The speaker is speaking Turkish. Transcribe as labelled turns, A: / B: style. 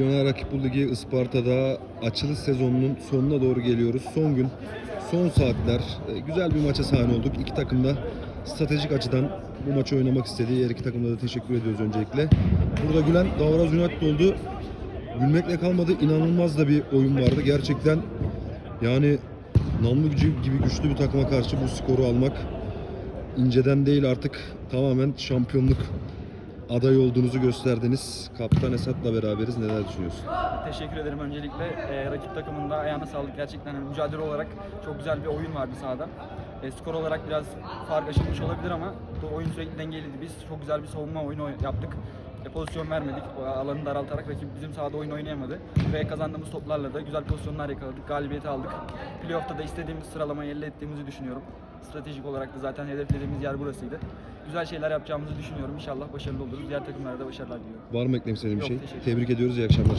A: Milyoner Rakip Bu Ligi Isparta'da açılış sezonunun sonuna doğru geliyoruz. Son gün, son saatler. E, Güzel bir maça sahne olduk. İki takım da stratejik açıdan bu maçı oynamak istedi. Her iki takımda da teşekkür ediyoruz öncelikle. Burada gülen Davraz United oldu. Gülmekle kalmadı. İnanılmaz da bir oyun vardı. Gerçekten yani namlu gücü gibi güçlü bir takıma karşı bu skoru almak inceden değil artık tamamen şampiyonluk aday olduğunuzu gösterdiniz. Kaptan Esat'la beraberiz. Neler düşünüyorsun?
B: Teşekkür ederim öncelikle. Ee, rakip takımında ayağına sağlık gerçekten hani mücadele olarak çok güzel bir oyun vardı sahada. Ee, skor olarak biraz fark aşılmış olabilir ama bu oyun sürekli dengeliydi. Biz çok güzel bir savunma oyunu oy- yaptık. E, pozisyon vermedik. Alanı daraltarak rakip bizim sahada oyun oynayamadı. Ve kazandığımız toplarla da güzel pozisyonlar yakaladık. Galibiyeti aldık. Playoff'ta da istediğimiz sıralamayı elde ettiğimizi düşünüyorum. Stratejik olarak da zaten hedeflediğimiz yer burasıydı. Güzel şeyler yapacağımızı düşünüyorum. İnşallah başarılı oluruz. Diğer takımlara da başarılar diliyorum.
A: Var mı eklemek istediğin bir
B: Yok,
A: şey?
B: teşekkür
A: Tebrik ediyoruz. İyi akşamlar.